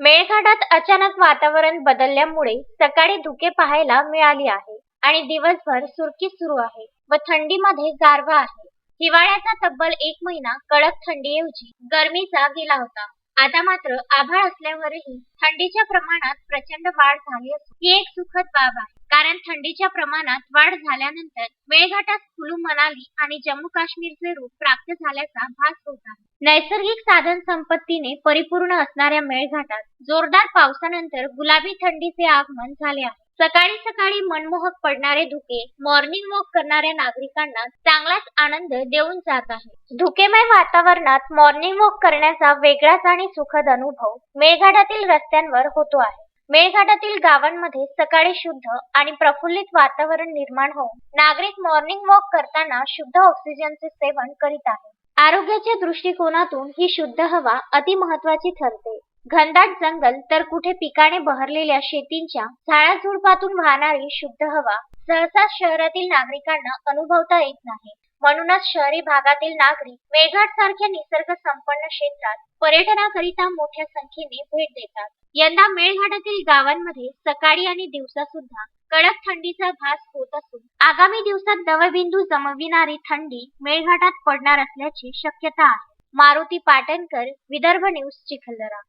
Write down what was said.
मेळघाटात अचानक वातावरण बदलल्यामुळे सकाळी धुके पाहायला मिळाली आहे आणि दिवसभर सुरकी सुरू आहे व थंडीमध्ये गारवा आहे. हिवाळ्याचा तब्बल एक महिना कडक थंडीऐवजी गरमीचा गेला होता. आता मात्र आभाळ असल्यावरही थंडीच्या प्रमाणात प्रचंड वाढ झाली असून ही एक सुखद बाब आहे. कारण थंडीच्या प्रमाणात वाढ झाल्यानंतर मेळघाटात कुलू मनाली आणि जम्मू काश्मीरचे रूप प्राप्त झाल्याचा भास होत आहे. नैसर्गिक साधन संपत्तीने परिपूर्ण असणाऱ्या मेळघाटात जोरदार पावसानंतर गुलाबी थंडीचे आगमन झाले आहे. सकाळी सकाळी मनमोहक पडणारे धुके मॉर्निंग वॉक करणाऱ्या नागरिकांना चांगलाच आनंद देऊन जात आहे. धुकेमय वातावरणात मॉर्निंग वॉक करण्याचा वेगळाच आणि सुखद अनुभव मेळघाटातील रस्त्यांवर होतो आहे. मेळघाटातील गावांमध्ये सकाळी शुद्ध आणि प्रफुल्लित वातावरण निर्माण होऊन नागरिक मॉर्निंग वॉक करताना शुद्ध ऑक्सिजनचे सेवन करीत आहेत. आरोग्याच्या दृष्टिकोनातून ही शुद्ध हवा अति महत्वाची ठरते. घनदाट जंगल तर कुठे पिकाने बहरलेल्या शेतींच्या झाडाझुडपातून वाहणारी शुद्ध हवा सहसा शहरातील नागरिकांना अनुभवता येत नाही. म्हणूनच शहरी भागातील नागरिक मेळघाट सारख्या निसर्ग संपन्न क्षेत्रात पर्यटनाकरिता मोठ्या संख्येने भेट देतात. यंदा मेळघाटातील गावांमध्ये सकाळी आणि दिवसा सुद्धा कडक थंडीचा भास होत असून आगामी दिवसात दवबिंदू जमविणारी थंडी मेळघाटात पडणार असल्याची शक्यता आहे. मारुती पाटणकर विदर्भ न्यूज चिखलदरा.